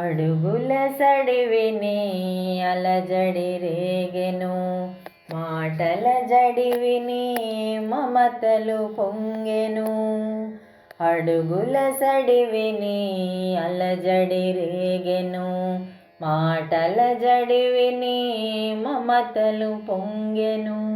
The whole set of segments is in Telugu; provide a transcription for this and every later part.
అడుగుల సడివిని అలజడి రేగెను. మాటల జడివిని మమతలు పొంగెను. అడుగుల సడివిని అలజడి రేగెను. మాటల జడివిని మమతలు పొంగెను.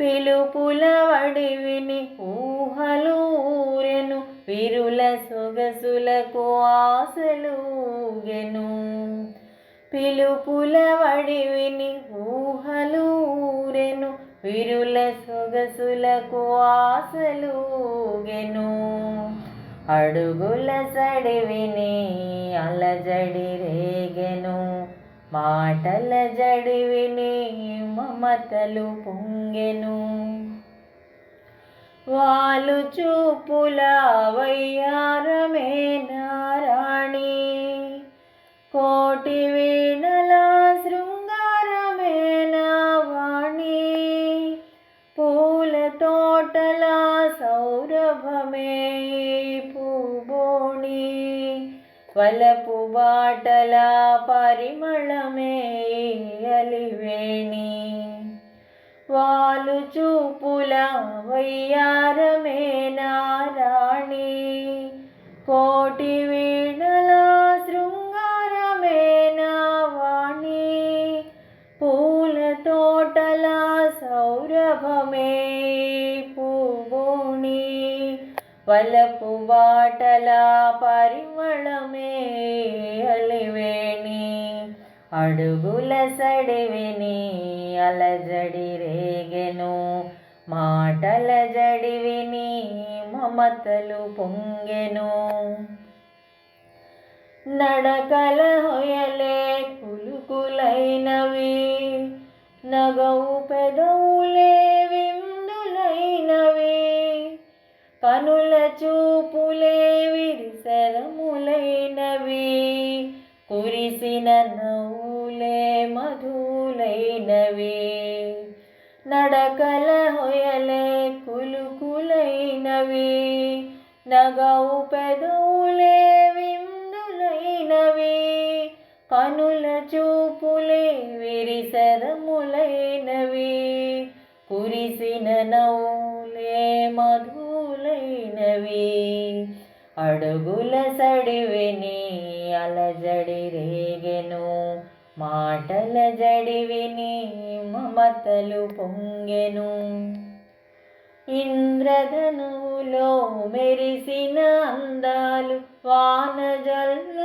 పిలుపుల వడివిని ఊహలు ఊరెను విరుల సొగసులకు ఆశలుగెను పిలుపుల వడివిని ఊహలూరెను విరుల సొగసులకు ఆశలుగెను అడుగుల సడివిని అలజడి రేగెను. మాటల జడివిని మమతలు పొంగెను. వాలు చూపుల తోటల సౌరభమే పూబోణి వలపు బాటల పరిమళమే అలివేణి. వాలు చూపుల వయ్యారమే నారాణి కోటి వీణల శృంగారమే నావాణి. పూల తోటల సౌరభమే వలపు బాటల పరిమళమే అలివేణి. అడుగుల సడివిని అలజడి రేగెను. మాటల జడివిని మమతలు పొంగెను. నడకల హొయలే కులుకులైనవి నగవు చూపులే విరిసరములైనవి కురిసిన నవ్వులే మధులైనవి. నడకల హొయలే కులుకులైనవి నగవు పెదవులే విందులైనవి. కనుల చూపులే విరిసరములైనవి కురిసిన నవ్వులే మధు అడుగుల సడివిని అలజడి రేగెను. మాటల జడివిని మమతలు పొంగెను. ఇంద్రధనులో మెరిసిన అందాలు వానజల్ల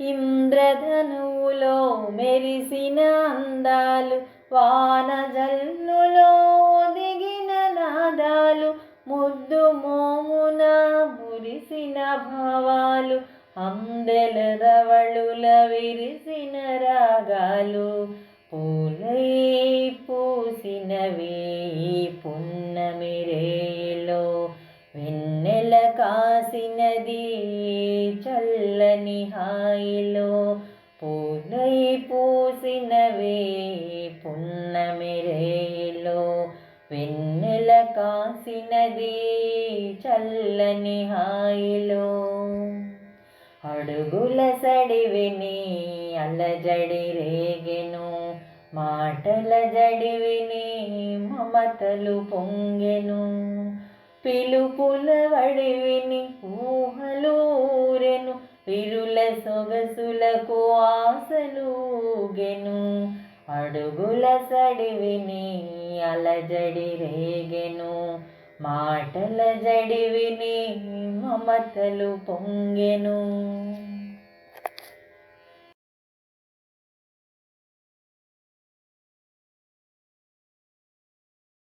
ఇంద్రధనువులో మెరిసిన అందాలు వానజల్లులో దిగిన నాదాలు ముద్దు మోమున మురిసిన భావాలు అందెల రవళుల విరిసిన రాగాలు పూలై పూసినవి పున్నమి వెన్నెల కాసినది చల్లని హాయిలో పూలై పూసినవి పున్నమిరేలో. వెన్నెల కాసినది చల్లని హాయిలో అడుగుల సడివిని అల్లజడి రేగెను మాటల జడివిని మమతలు పొంగెను. అడుగుల సడివిని అలజడి రేగెను మాటల జడివిని మమతలు పొంగెను.